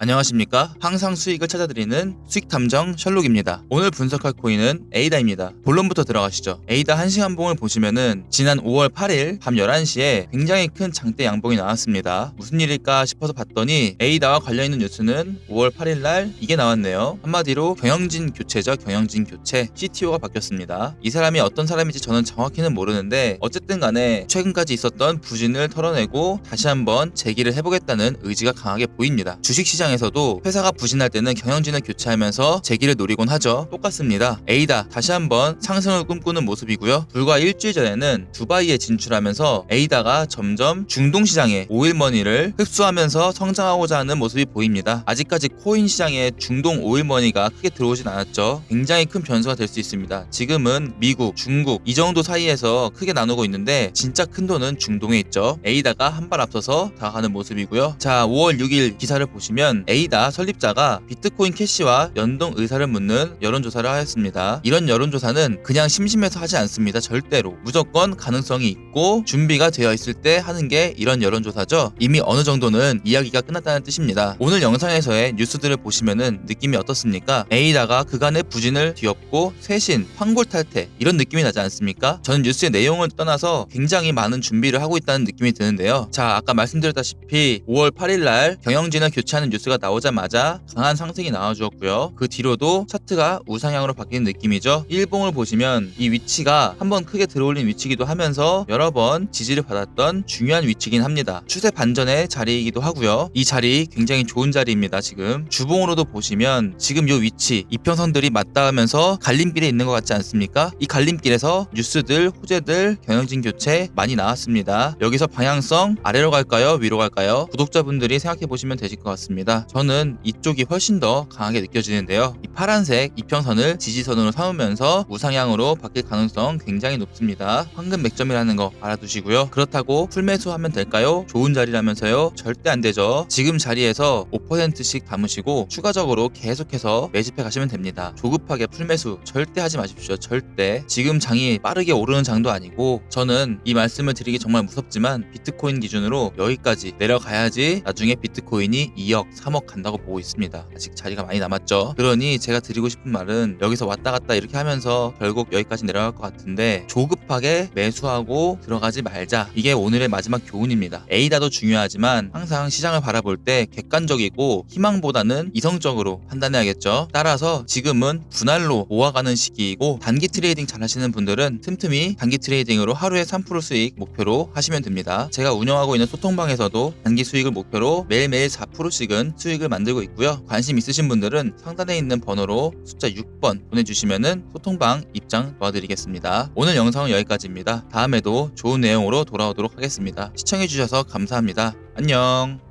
안녕하십니까? 항상 수익을 찾아드리는 수익 탐정 셜록입니다. 오늘 분석할 코인은 에이다입니다. 본론부터 들어가시죠. 에이다 한시간봉을 보시면은 지난 5월 8일 밤 11시에 굉장히 큰 장대 양봉이 나왔습니다. 무슨 일일까 싶어서 봤더니 에이다와 관련 있는 뉴스는 5월 8일 날 이게 나왔네요. 한마디로 경영진 교체죠. 경영진 교체. CTO가 바뀌었습니다. 이 사람이 어떤 사람인지 저는 정확히는 모르는데 어쨌든 간에 최근까지 있었던 부진을 털어내고 다시 한번 재기를 해보겠다는 의지가 강하게 보입니다. 주식시장 시장에서도 회사가 부진할 때는 경영진을 교체하면서 재기를 노리곤 하죠. 똑같습니다. 에이다 다시 한번 상승을 꿈꾸는 모습이고요. 불과 일주일 전에는 두바이에 진출하면서 에이다가 점점 중동 시장의 오일머니를 흡수하면서 성장하고자 하는 모습이 보입니다. 아직까지 코인 시장에 중동 오일머니가 크게 들어오진 않았죠. 굉장히 큰 변수가 될 수 있습니다. 지금은 미국, 중국 이 정도 사이에서 크게 나누고 있는데 진짜 큰 돈은 중동에 있죠. 에이다가 한 발 앞서서 다가가는 모습이고요. 자, 5월 6일 기사를 보시면 에이다 설립자가 비트코인 캐시와 연동 의사를 묻는 여론조사를 하였습니다. 이런 여론조사는 그냥 심심해서 하지 않습니다. 절대로. 무조건 가능성이 있고 준비가 되어 있을 때 하는 게 이런 여론조사죠. 이미 어느 정도는 이야기가 끝났다는 뜻입니다. 오늘 영상에서의 뉴스들을 보시면은 느낌이 어떻습니까? 에이다가 그간의 부진을 뒤엎고 쇄신, 황골탈퇴 이런 느낌이 나지 않습니까? 저는 뉴스의 내용을 떠나서 굉장히 많은 준비를 하고 있다는 느낌이 드는데요. 자, 아까 말씀드렸다시피 5월 8일 날 경영진을 교체하는 뉴스 가 나오자마자 강한 상승이 나와주었고요. 그 뒤로도 차트가 우상향으로 바뀌는 느낌이죠. 일봉을 보시면 이 위치가 한번 크게 들어올린 위치기도 하면서 여러 번 지지를 받았던 중요한 위치긴 합니다. 추세 반전의 자리이기도 하고요. 이 자리 굉장히 좋은 자리입니다. 지금 주봉으로도 보시면 지금 이 위치 이평선들이 맞닿으면서 갈림길에 있는 것 같지 않습니까? 이 갈림길에서 뉴스들, 호재들, 경영진 교체 많이 나왔습니다. 여기서 방향성 아래로 갈까요? 위로 갈까요? 구독자분들이 생각해 보시면 되실 것 같습니다. 저는 이쪽이 훨씬 더 강하게 느껴지는데요. 이 파란색 이평선을 지지선으로 삼으면서 우상향으로 바뀔 가능성 굉장히 높습니다. 황금 맥점이라는 거 알아두시고요. 그렇다고 풀매수하면 될까요? 좋은 자리라면서요? 절대 안 되죠. 지금 자리에서 5%씩 담으시고 추가적으로 계속해서 매집해 가시면 됩니다. 조급하게 풀매수 절대 하지 마십시오. 절대. 지금 장이 빠르게 오르는 장도 아니고 저는 이 말씀을 드리기 정말 무섭지만 비트코인 기준으로 여기까지 내려가야지 나중에 비트코인이 2억, 3억 간다고 보고 있습니다. 아직 자리가 많이 남았죠. 그러니 제가 드리고 싶은 말은 여기서 왔다 갔다 이렇게 하면서 결국 여기까지 내려갈 것 같은데 조급하게 매수하고 들어가지 말자. 이게 오늘의 마지막 교훈입니다. 에이다도 중요하지만 항상 시장을 바라볼 때 객관적이고 희망보다는 이성적으로 판단해야겠죠. 따라서 지금은 분할로 모아가는 시기이고 단기 트레이딩 잘 하시는 분들은 틈틈이 단기 트레이딩으로 하루에 3% 수익 목표로 하시면 됩니다. 제가 운영하고 있는 소통방에서도 단기 수익을 목표로 매일매일 4%씩은 수익을 만들고 있고요. 관심 있으신 분들은 상단에 있는 번호로 숫자 6번 보내주시면은 소통방 입장 도와드리겠습니다. 오늘 영상은 여기까지입니다. 다음에도 좋은 내용으로 돌아오도록 하겠습니다. 시청해주셔서 감사합니다. 안녕.